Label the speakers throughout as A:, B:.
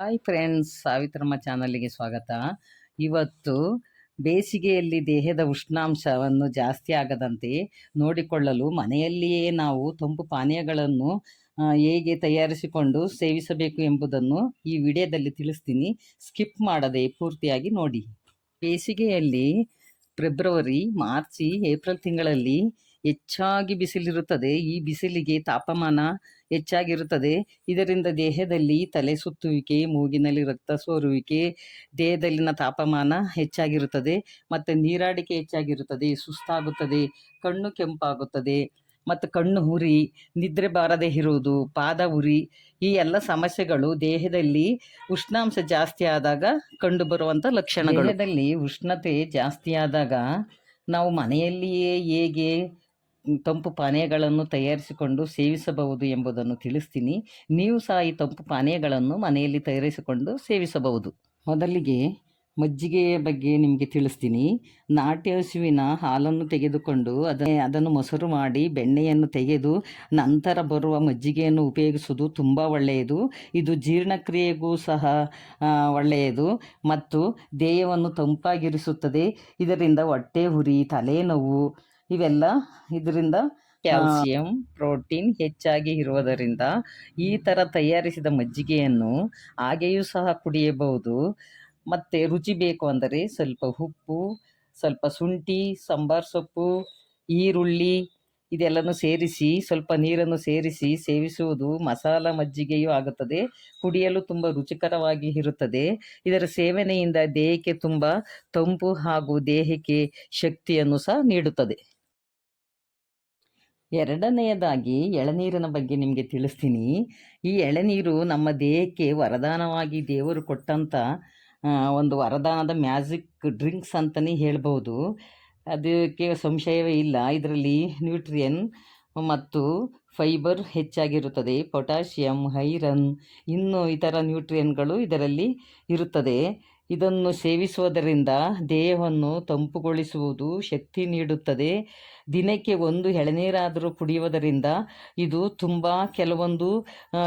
A: Hi friends, Savitramma ಚಾನಲ್ಗೆ ಸ್ವಾಗತ. ಇವತ್ತು ಬೇಸಿಗೆಯಲ್ಲಿ ದೇಹದ ಉಷ್ಣಾಂಶವನ್ನು ಜಾಸ್ತಿ ಆಗದಂತೆ ನೋಡಿಕೊಳ್ಳಲು ಮನೆಯಲ್ಲಿಯೇ ನಾವು ತಂಪು ಪಾನೀಯಗಳನ್ನು ಹೇಗೆ ತಯಾರಿಸಿಕೊಂಡು ಸೇವಿಸಬೇಕು ಎಂಬುದನ್ನು ಈ ವಿಡಿಯೋದಲ್ಲಿ ತಿಳಿಸ್ತೀನಿ. ಸ್ಕಿಪ್ ಮಾಡದೆ ಪೂರ್ತಿಯಾಗಿ ನೋಡಿ. ಬೇಸಿಗೆಯಲ್ಲಿ ಫೆಬ್ರವರಿ, ಮಾರ್ಚಿ, ಏಪ್ರಿಲ್ ತಿಂಗಳಲ್ಲಿ ಹೆಚ್ಚಾಗಿ ಬಿಸಿಲಿರುತ್ತದೆ, ಈ ಬಿಸಿಲಿಗೆ ತಾಪಮಾನ ಹೆಚ್ಚಾಗಿರುತ್ತದೆ. ಇದರಿಂದ ದೇಹದಲ್ಲಿ ತಲೆ ಸುತ್ತುವಿಕೆ, ಮೂಗಿನಲ್ಲಿ ರಕ್ತ ಸೋರುವಿಕೆ, ದೇಹದಲ್ಲಿನ ತಾಪಮಾನ ಹೆಚ್ಚಾಗಿರುತ್ತದೆ ಮತ್ತು ನೀರಾಡಿಕೆ ಹೆಚ್ಚಾಗಿರುತ್ತದೆ, ಸುಸ್ತಾಗುತ್ತದೆ, ಕಣ್ಣು ಕೆಂಪಾಗುತ್ತದೆ ಮತ್ತು ಕಣ್ಣು ಉರಿ, ನಿದ್ರೆ ಬಾರದೆ ಇರುವುದು, ಪಾದ ಉರಿ, ಈ ಎಲ್ಲ ಸಮಸ್ಯೆಗಳು ದೇಹದಲ್ಲಿ ಉಷ್ಣಾಂಶ ಜಾಸ್ತಿ ಆದಾಗ ಕಂಡುಬರುವಂಥ ಲಕ್ಷಣಗಳು. ದೇಹದಲ್ಲಿ ಉಷ್ಣತೆ ಜಾಸ್ತಿ ಆದಾಗ ನಾವು ಮನೆಯಲ್ಲಿಯೇ ಹೇಗೆ ತಂಪು ಪಾನೀಯಗಳನ್ನು ತಯಾರಿಸಿಕೊಂಡು ಸೇವಿಸಬಹುದು ಎಂಬುದನ್ನು ತಿಳಿಸ್ತೀನಿ. ನೀವು ಸಹ ಈ ತಂಪು ಪಾನೀಯಗಳನ್ನು ಮನೆಯಲ್ಲಿ ತಯಾರಿಸಿಕೊಂಡು ಸೇವಿಸಬಹುದು. ಮೊದಲಿಗೆ ಮಜ್ಜಿಗೆಯ ಬಗ್ಗೆ ನಿಮಗೆ ತಿಳಿಸ್ತೀನಿ. ನಾಟಿ ಹಸುವಿನ ಹಾಲನ್ನು ತೆಗೆದುಕೊಂಡು ಅದ ಅದನ್ನು ಮೊಸರು ಮಾಡಿ ಬೆಣ್ಣೆಯನ್ನು ತೆಗೆದು ನಂತರ ಬರುವ ಮಜ್ಜಿಗೆಯನ್ನು ಉಪಯೋಗಿಸುವುದು ತುಂಬ ಒಳ್ಳೆಯದು. ಇದು ಜೀರ್ಣಕ್ರಿಯೆಗೂ ಸಹ ಒಳ್ಳೆಯದು ಮತ್ತು ದೇಹವನ್ನು ತಂಪಾಗಿರಿಸುತ್ತದೆ. ಇದರಿಂದ ಹೊಟ್ಟೆ ಉರಿ, ತಲೆನೋವು ಇವೆಲ್ಲ ಇದರಿಂದ ಕ್ಯಾಲ್ಸಿಯಂ ಪ್ರೋಟೀನ್ ಹೆಚ್ಚಾಗಿ ಇರುವುದರಿಂದ ಈ ಥರ ತಯಾರಿಸಿದ ಮಜ್ಜಿಗೆಯನ್ನು ಹಾಗೆಯೂ ಸಹ ಕುಡಿಯಬಹುದು. ಮತ್ತು ರುಚಿ ಬೇಕು ಅಂದರೆ ಸ್ವಲ್ಪ ಉಪ್ಪು ಸ್ವಲ್ಪ ಶುಂಠಿ ಸಾಂಬಾರ್ ಸೊಪ್ಪು ಈರುಳ್ಳಿ ಇದೆಲ್ಲನೂ ಸೇರಿಸಿ ಸ್ವಲ್ಪ ನೀರನ್ನು ಸೇರಿಸಿ ಸೇವಿಸುವುದು ಮಸಾಲ ಮಜ್ಜಿಗೆಯೂ ಆಗುತ್ತದೆ. ಕುಡಿಯಲು ತುಂಬ ರುಚಿಕರವಾಗಿ ಇರುತ್ತದೆ. ಇದರ ಸೇವನೆಯಿಂದ ದೇಹಕ್ಕೆ ತುಂಬ ತಂಪು ಹಾಗೂ ದೇಹಕ್ಕೆ ಶಕ್ತಿಯನ್ನು ಸಹ ನೀಡುತ್ತದೆ. ಎರಡನೆಯದಾಗಿ ಎಳನೀರಿನ ಬಗ್ಗೆ ನಿಮಗೆ ತಿಳಿಸ್ತೀನಿ. ಈ ಎಳನೀರು ನಮ್ಮ ದೇಹಕ್ಕೆ ವರದಾನವಾಗಿ ದೇವರು ಕೊಟ್ಟಂಥ ಒಂದು ವರದಾನದ ಮ್ಯಾಜಿಕ್ ಡ್ರಿಂಕ್ಸ್ ಅಂತಲೇ ಹೇಳ್ಬೋದು ಅದಕ್ಕೆ ಸಂಶಯವೇ ಇಲ್ಲ. ಇದರಲ್ಲಿ ನ್ಯೂಟ್ರಿಯನ್ ಮತ್ತು ಫೈಬರ್ ಹೆಚ್ಚಾಗಿರುತ್ತದೆ. ಪೊಟ್ಯಾಷಿಯಂ ಹೈರನ್ ಇನ್ನೂ ಇತರ ನ್ಯೂಟ್ರಿಯನ್ಗಳು ಇದರಲ್ಲಿ ಇರುತ್ತದೆ. ಇದನ್ನು ಸೇವಿಸುವುದರಿಂದ ದೇಹವನ್ನು ತಂಪುಗೊಳಿಸುವುದು ಶಕ್ತಿ ನೀಡುತ್ತದೆ. ದಿನಕ್ಕೆ ಒಂದು ಎಳನೀರಾದರೂ ಕುಡಿಯುವುದರಿಂದ ಇದು ತುಂಬ ಕೆಲವೊಂದು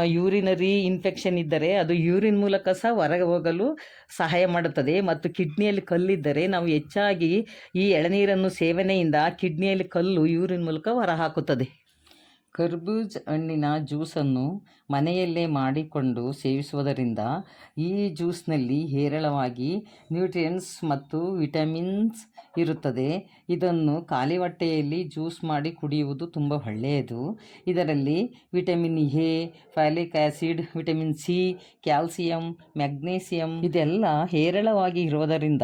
A: ಯೂರಿನರಿ ಇನ್ಫೆಕ್ಷನ್ ಇದ್ದರೆ ಅದು ಯೂರಿನ್ ಮೂಲಕ ಸಹ ಹೊರಗೆ ಹೋಗಲು ಸಹಾಯ ಮಾಡುತ್ತದೆ. ಮತ್ತು ಕಿಡ್ನಿಯಲ್ಲಿ ಕಲ್ಲಿದ್ದರೆ ನಾವು ಹೆಚ್ಚಾಗಿ ಈ ಎಳನೀರನ್ನು ಸೇವನೆಯಿಂದ ಕಿಡ್ನಿಯಲ್ಲಿ ಕಲ್ಲು ಯೂರಿನ್ ಮೂಲಕ ಹೊರಹಾಕುತ್ತದೆ. ಕರ್ಬೂಜ್ ಹಣ್ಣಿನ ಜ್ಯೂಸನ್ನು ಮನೆಯಲ್ಲೇ ಮಾಡಿಕೊಂಡು ಸೇವಿಸುವುದರಿಂದ ಈ ಜ್ಯೂಸ್ನಲ್ಲಿ ಹೇರಳವಾಗಿ ನ್ಯೂಟ್ರಿಯೆಂಟ್ಸ್ ಮತ್ತು ವಿಟಮಿನ್ಸ್ ಇರುತ್ತದೆ. ಇದನ್ನು ಖಾಲಿ ಹೊಟ್ಟೆಯಲ್ಲಿ ಜ್ಯೂಸ್ ಮಾಡಿ ಕುಡಿಯುವುದು ತುಂಬ ಒಳ್ಳೆಯದು. ಇದರಲ್ಲಿ vitamin A folic acid vitamin C, calcium, magnesium ಇದೆಲ್ಲ ಹೇರಳವಾಗಿ ಇರುವುದರಿಂದ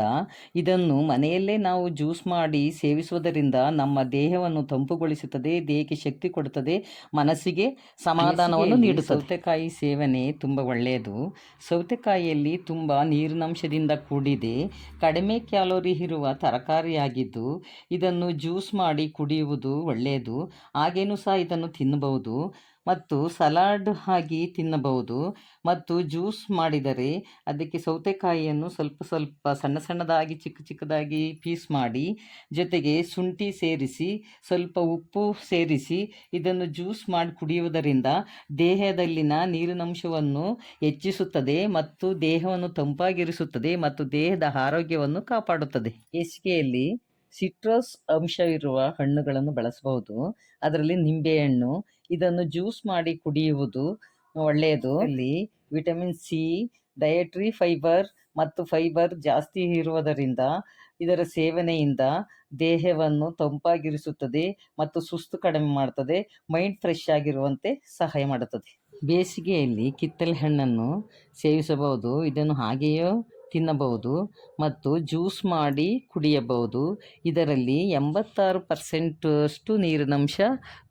A: ಇದನ್ನು ಮನೆಯಲ್ಲೇ ನಾವು ಜ್ಯೂಸ್ ಮಾಡಿ ಸೇವಿಸುವುದರಿಂದ ನಮ್ಮ ದೇಹವನ್ನು ತಂಪುಗೊಳಿಸುತ್ತದೆ, ದೇಹಕ್ಕೆ ಶಕ್ತಿ ಕೊಡುತ್ತದೆ ಮನಸ್ಸಿಗೆ ಸಮಾಧಾನವನ್ನು ನೀಡುತ್ತದೆ. ಸೌತೆಕಾಯಿ ಸೇವನೆ ತುಂಬ ಒಳ್ಳೆಯದು. ಸೌತೆಕಾಯಿಯಲ್ಲಿ ತುಂಬ ನೀರಿನಂಶದಿಂದ ಕೂಡಿದೆ. ಕಡಿಮೆ ಕ್ಯಾಲೋರಿ ಇರುವ ತರಕಾರಿಯಾಗಿದ್ದು ಇದನ್ನು ಜ್ಯೂಸ್ ಮಾಡಿ ಕುಡಿಯುವುದು ಒಳ್ಳೆಯದು. ಹಾಗೇನೂ ಸಹ ಇದನ್ನು ತಿನ್ನಬಹುದು. ಮತ್ತು ಸಲಾಡ್ ಆಗಿ ತಿನ್ನಬಹುದು ಮತ್ತು ಜ್ಯೂಸ್ ಮಾಡಿದರೆ ಅದಕ್ಕೆ ಸೌತೆಕಾಯಿಯನ್ನು ಸ್ವಲ್ಪ ಸ್ವಲ್ಪ ಸಣ್ಣ ಸಣ್ಣದಾಗಿ ಚಿಕ್ಕ ಚಿಕ್ಕದಾಗಿ ಪೀಸ್ ಮಾಡಿ ಜೊತೆಗೆ ಶುಂಠಿ ಸೇರಿಸಿ ಸ್ವಲ್ಪ ಉಪ್ಪು ಸೇರಿಸಿ ಇದನ್ನು ಜ್ಯೂಸ್ ಮಾಡಿ ಕುಡಿಯುವುದರಿಂದ ದೇಹದಲ್ಲಿನ ನೀರಿನಂಶವನ್ನು ಹೆಚ್ಚಿಸುತ್ತದೆ ಮತ್ತು ದೇಹವನ್ನು ತಂಪಾಗಿರಿಸುತ್ತದೆ ಮತ್ತು ದೇಹದ ಆರೋಗ್ಯವನ್ನು ಕಾಪಾಡುತ್ತದೆ. ಬೇಸಿಗೆಯಲ್ಲಿ ಸಿಟ್ರಸ್ ಅಂಶವಿರುವ ಹಣ್ಣುಗಳನ್ನು ಬಳಸಬಹುದು. ಅದರಲ್ಲಿ ನಿಂಬೆಹಣ್ಣು, ಇದನ್ನು ಜ್ಯೂಸ್ ಮಾಡಿ ಕುಡಿಯುವುದು ಒಳ್ಳೆಯದು. ಇಲ್ಲಿ ವಿಟಮಿನ್ ಸಿ, ಡಯಟ್ರಿ ಫೈಬರ್ ಮತ್ತು ಫೈಬರ್ ಜಾಸ್ತಿ ಇರುವುದರಿಂದ ಇದರ ಸೇವನೆಯಿಂದ ದೇಹವನ್ನು ತಂಪಾಗಿರಿಸುತ್ತದೆ ಮತ್ತು ಸುಸ್ತು ಕಡಿಮೆ ಮಾಡುತ್ತದೆ ಮೈಂಡ್ ಫ್ರೆಶ್ ಆಗಿರುವಂತೆ ಸಹಾಯ ಮಾಡುತ್ತದೆ. ಬೇಸಿಗೆಯಲ್ಲಿ ಕಿತ್ತಳೆ ಹಣ್ಣನ್ನು ಸೇವಿಸಬಹುದು. ಇದನ್ನು ಹಾಗೆಯೇ ತಿನ್ನಬಹುದು ಮತ್ತು ಜ್ಯೂಸ್ ಮಾಡಿ ಕುಡಿಯಬಹುದು. ಇದರಲ್ಲಿ ಎಂಬತ್ತಾರು ಪರ್ಸೆಂಟಷ್ಟು ನೀರಿನಂಶ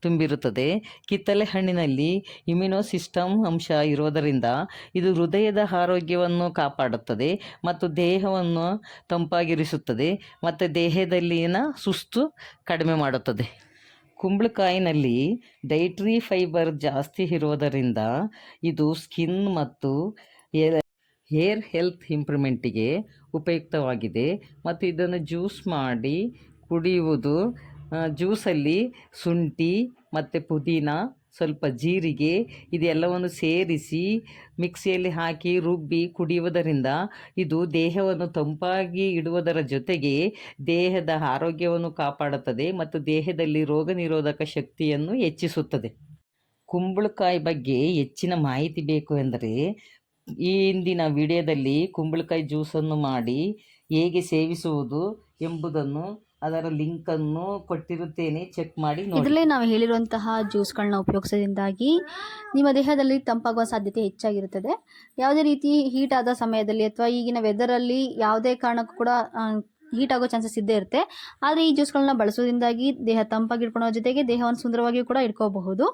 A: ತುಂಬಿರುತ್ತದೆ. ಕಿತ್ತಳೆ ಹಣ್ಣಿನಲ್ಲಿ ಇಮ್ಯುನೋ ಸಿಸ್ಟಮ್ ಅಂಶ ಇರೋದರಿಂದ ಇದು ಹೃದಯದ ಆರೋಗ್ಯವನ್ನು ಕಾಪಾಡುತ್ತದೆ ಮತ್ತು ದೇಹವನ್ನು ತಂಪಾಗಿರಿಸುತ್ತದೆ ಮತ್ತು ದೇಹದಲ್ಲಿನ ಸುಸ್ತು ಕಡಿಮೆ ಮಾಡುತ್ತದೆ. ಕುಂಬಳಕಾಯಿನಲ್ಲಿ ಡೈಟ್ರಿ ಫೈಬರ್ ಜಾಸ್ತಿ ಇರುವುದರಿಂದ ಇದು ಸ್ಕಿನ್ ಮತ್ತು ಹೇರ್ ಹೆಲ್ತ್ ಇಂಪ್ರೂವ್ಮೆಂಟಿಗೆ ಉಪಯುಕ್ತವಾಗಿದೆ. ಮತ್ತು ಇದನ್ನು ಜ್ಯೂಸ್ ಮಾಡಿ ಕುಡಿಯುವುದು ಜ್ಯೂಸಲ್ಲಿ ಶುಂಠಿ ಮತ್ತು ಪುದೀನ, ಸ್ವಲ್ಪ ಜೀರಿಗೆ ಇದೆಲ್ಲವನ್ನು ಸೇರಿಸಿ ಮಿಕ್ಸಿಯಲ್ಲಿ ಹಾಕಿ ರುಬ್ಬಿ ಕುಡಿಯುವುದರಿಂದ ಇದು ದೇಹವನ್ನು ತಂಪಾಗಿ ಇಡುವುದರ ಜೊತೆಗೆ ದೇಹದ ಆರೋಗ್ಯವನ್ನು ಕಾಪಾಡುತ್ತದೆ ಮತ್ತು ದೇಹದಲ್ಲಿ ರೋಗ ನಿರೋಧಕ ಶಕ್ತಿಯನ್ನು ಹೆಚ್ಚಿಸುತ್ತದೆ. ಕುಂಬಳಕಾಯಿ ಬಗ್ಗೆ ಹೆಚ್ಚಿನ ಮಾಹಿತಿ ಬೇಕು ಎಂದರೆ ಈ ಇಂದಿನ ವಿಡಿಯೋದಲ್ಲಿ ಕುಂಬಳಕಾಯಿ ಜ್ಯೂಸನ್ನು ಮಾಡಿ ಹೇಗೆ ಸೇವಿಸುವುದು ಎಂಬುದನ್ನು, ಅದರ ಲಿಂಕನ್ನು ಕೊಟ್ಟಿರುತ್ತೇನೆ, ಚೆಕ್ ಮಾಡಿ
B: ಇದರಲ್ಲೇ ನಾವು ಹೇಳಿರುವಂತಹ ಜ್ಯೂಸ್ಗಳನ್ನ ಉಪಯೋಗಿಸೋದ್ರಿಂದಾಗಿ ನಿಮ್ಮ ದೇಹದಲ್ಲಿ ತಂಪಾಗುವ ಸಾಧ್ಯತೆ ಹೆಚ್ಚಾಗಿರುತ್ತದೆ. ಯಾವುದೇ ರೀತಿ ಹೀಟ್ ಆದ ಸಮಯದಲ್ಲಿ ಅಥವಾ ಈಗಿನ ವೆದರಲ್ಲಿ ಯಾವುದೇ ಕಾರಣಕ್ಕೂ ಕೂಡ ಹೀಟ್ ಆಗೋ ಚಾನ್ಸಸ್ ಇದ್ದೇ ಇರುತ್ತೆ. ಆದರೆ ಈ ಜ್ಯೂಸ್ಗಳನ್ನ ಬಳಸೋದ್ರಿಂದಾಗಿ ದೇಹ ತಂಪಾಗಿ ಇಟ್ಕೊಳ್ಳೋ ಜೊತೆಗೆ ದೇಹವನ್ನು ಸುಂದರವಾಗಿಯೂ ಕೂಡ ಇಟ್ಕೋಬಹುದು.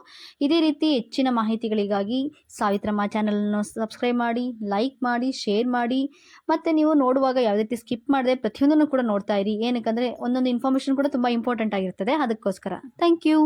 B: ಇದೇ ರೀತಿ ಹೆಚ್ಚಿನ ಮಾಹಿತಿಗಳಿಗಾಗಿ ಸಾವಿತ್ರಮ್ಮ ಚಾನಲನ್ನು ಸಬ್ಸ್ಕ್ರೈಬ್ ಮಾಡಿ ಲೈಕ್ ಮಾಡಿ ಶೇರ್ ಮಾಡಿ. ಮತ್ತು ನೀವು ನೋಡುವಾಗ ಯಾವುದೇ ರೀತಿ ಸ್ಕಿಪ್ ಮಾಡದೆ ಪ್ರತಿಯೊಂದನ್ನು ಕೂಡ ನೋಡ್ತಾ ಇರಿ. ಏನಕ್ಕಂದರೆ ಒಂದೊಂದು ಇನ್ಫಾರ್ಮೇಷನ್ ಕೂಡ ತುಂಬ ಇಂಪಾರ್ಟೆಂಟ್ ಆಗಿರ್ತದೆ. ಅದಕ್ಕೋಸ್ಕರ. Thank you